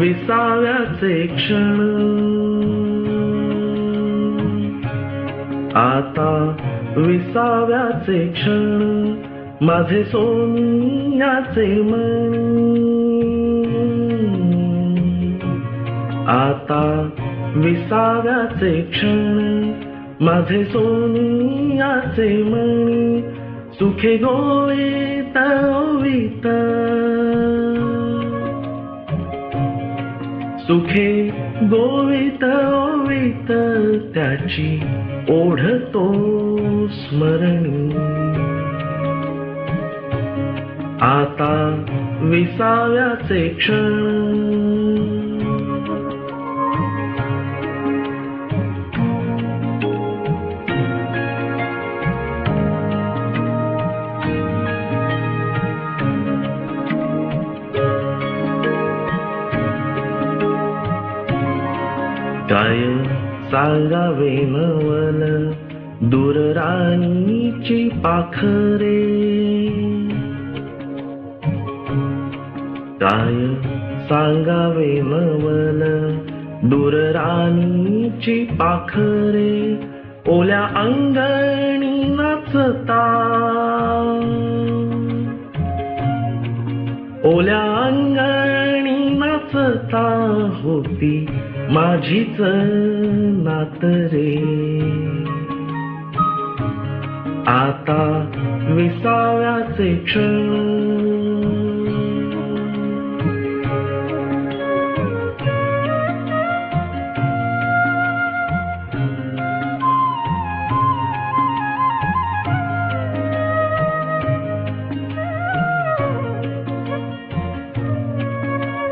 विसाव्याचे क्षण. आता विसाव्याचे क्षण माझे सोन्याचे मन. आता विसाव्याचे क्षण माझे सोनियाचे मणी सुखे गोळी ओवीत. सुखे गोवित ओवित त्याची ओढतो स्मरणी. आता विसाव्याचे क्षण काय सांगावे नवल दूर राणीची पाखरे. काय सांगावे नवल दूर राणीची पाखरे. ओल्या अंगणी नाचता. होती माझीच नात रे. आता विसाव्याचे क्षण.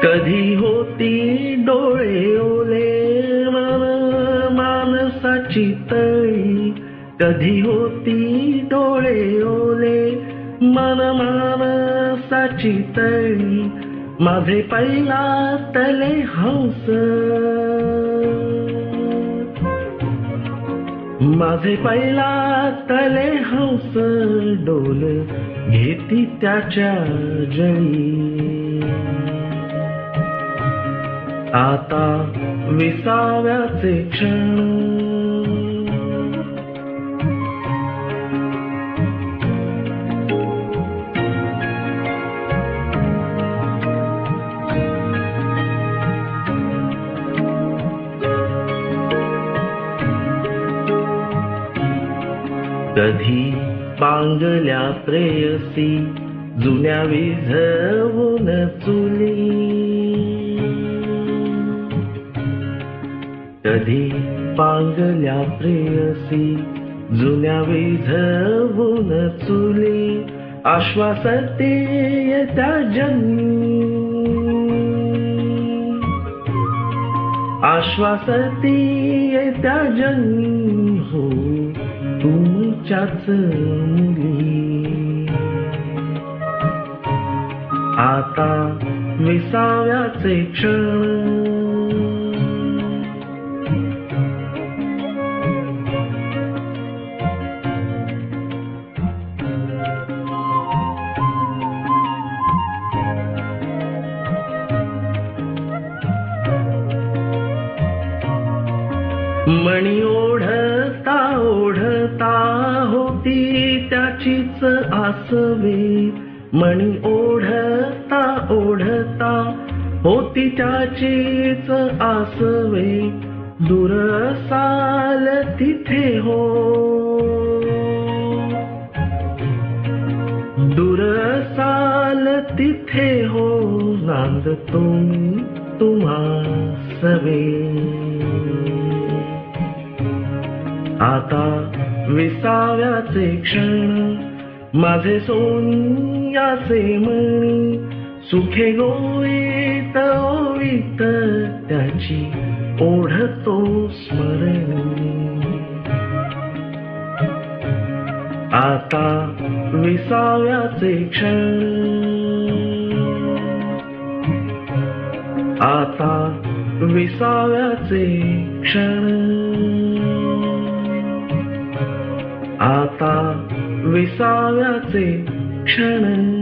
कधी होती डोळे ओले मन मानसाची तळी. कधी होती डोळे ओले मन माणसाची तळी. माझे पहिला तले हंस. माझे पहिला तले हंस डोल घेती त्याच्या जळी आता विसाव्याचे क्षण. कधी पांगल्या प्रेयसी जुन्या विझवून चुली. कधी पांगल्या प्रेयसी जुन्या विझवून चुली आश्वासते त्या जन्मी. आश्वासते त्या जन्मी हो तुमच्याच मुली. आता विसाव्याचे क्षण आसवे मणी ओढता ओढता होती त्याचीच आसवे. दूर साल तिथे हो. दूर साल तिथे हो नांद तुम्ही तुम्हा सवे आता विसाव्याचे क्षण माझे सोन्याचे मणी सुखे गोळीत ओवीत त्याची ओढतो स्मरण. आता विसाव्याचे क्षण. आता विसाव्याचे क्षण. आता विसाव्याचे क्षण